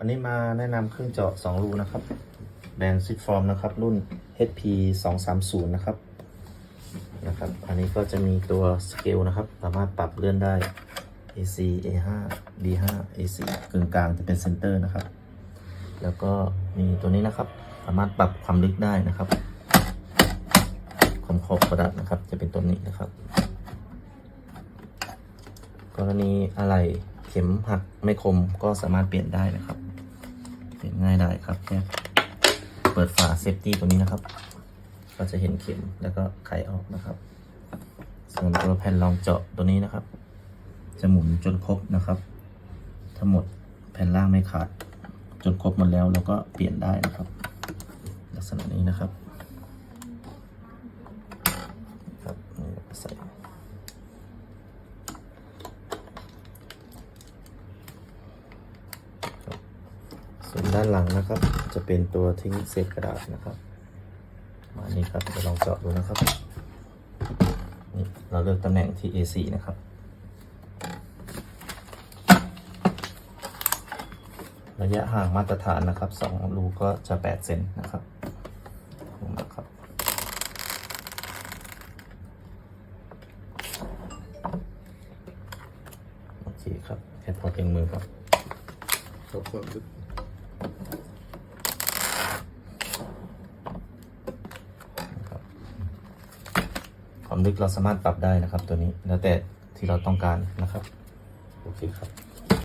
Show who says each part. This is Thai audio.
Speaker 1: วันนี้มาแนะนำเครื่องเจาะ 2 รูนะครับ แบรนด์ซิฟอร์มนะครับ รุ่น HP 2 3 0 นะครับ นะครับ อันนี้ก็จะมีตัวสเกลนะครับ สามารถปรับเลื่อนได้ AC A5 B5 AC กึ่งกลางจะเป็นเซนเตอร์นะครับ แล้วก็มีตัวนี้นะครับ สามารถปรับความลึกได้นะครับความขอบกระดาษนะครับ จะเป็นตัวนี้นะครับ กรณีอะไรเข็มหักไม่คมก็สามารถเปลี่ยนได้นะครับ เปลี่ยนง่ายได้ครับแค่เปิดฝาเซฟตี้ตัวนี้นะครับ ก็จะเห็นเข็มแล้วก็ไขออกนะครับ ส่วนตัวแผ่นรองเจาะตัวนี้นะครับ จะหมุนจนครบนะครับถ้าหมดแผ่นล่างไม่ขาด จนครบหมดแล้วเราก็เปลี่ยนได้นะครับ ลักษณะนี้นะครับนี่เราก็ใส่ ส่วน ด้านหลังนะครับ จะเป็นตัวทิ้งเศษกระดาษนะครับ มานี่ครับจะลองเจาะดูนะครับนี่เราเลือกตำแหน่งที่ A4 นะครับระยะห่างมาตรฐานนะครับสองรูก็จะ 8 เซนนะครับลงมาครับ โอเคครับแค่พอเพียงมือครับ
Speaker 2: ขอบคุณครับ
Speaker 1: ความลึกเราสามารถปรับได้นะครับตัวนี้แล้วแต่ที่เราต้องการนะครับ โอเคครับ